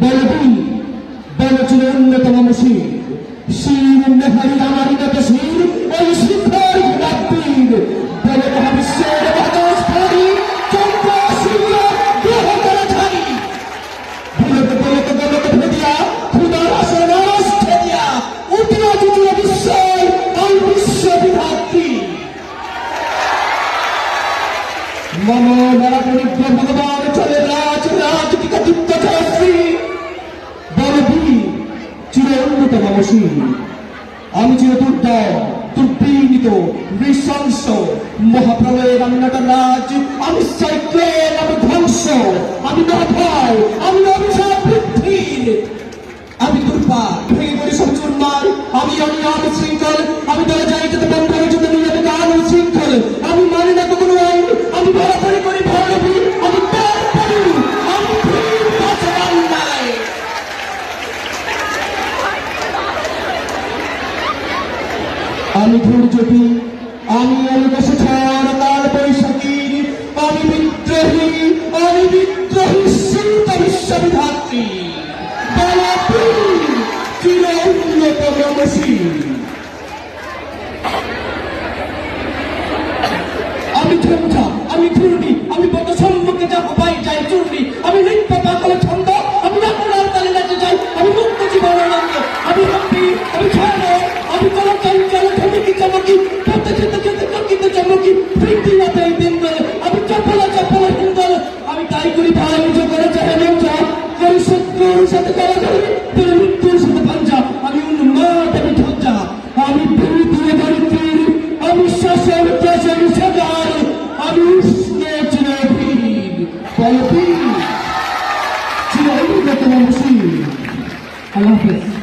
বলবি বলছিল অন্যতম মুসির শির নেহারি আমার মতো শির ওই শিখর রাব্বির বলে মহাবিশ্বের বাদস্থারি চন্দ্র সূর্য গ্রহ করে ধারি বলতে বলতে বলতে ভেদিয়া খুদার আসে নষ্ট দিয়া উঠিয়া জুটিয়া বিশ্ব ওই বিশ্ব বিধাত্রী মম বড় ভগবান চির মানুষই আমি যে দুর্দয় দুর্বিনীত নৃশংস মহাপ্রলয়ের রান্নাটা নাচ আমি সাইক্লেন, আমি ধ্বংস, আমি নভয় আমি অভিশাপ বৃদ্ধির। আমি দুর্বার ভেঙে পড়ে সব চুরমার, আমি আমি আমি শৃঙ্খল আমি ধৈর্যটি আমি বসে ঝড় কাল বৈশাখীর আমি বিদ্রোহী আমি বিদ্রোহী শিল্প বিশ্ববিধাত্রী। চির উন্নত আমি ঝঞ্ঝা আমি ঘূর্ণি আমি তাই করি ভাই নিজ করে চাহে মঞ্চা করি শত্রুর সাথে করা করি তোর মৃত্যুর সাথে পাঞ্জা আমি উন্মাদ আমি ঝঞ্ঝা আমি বিরুদ্ধে দরিদ্রের আমি শাসন প্রশাসন সদার আমি উষ্ণ চিরবীর বলবীর চির উন্নত মনসী আল্লাহ হাফেজ।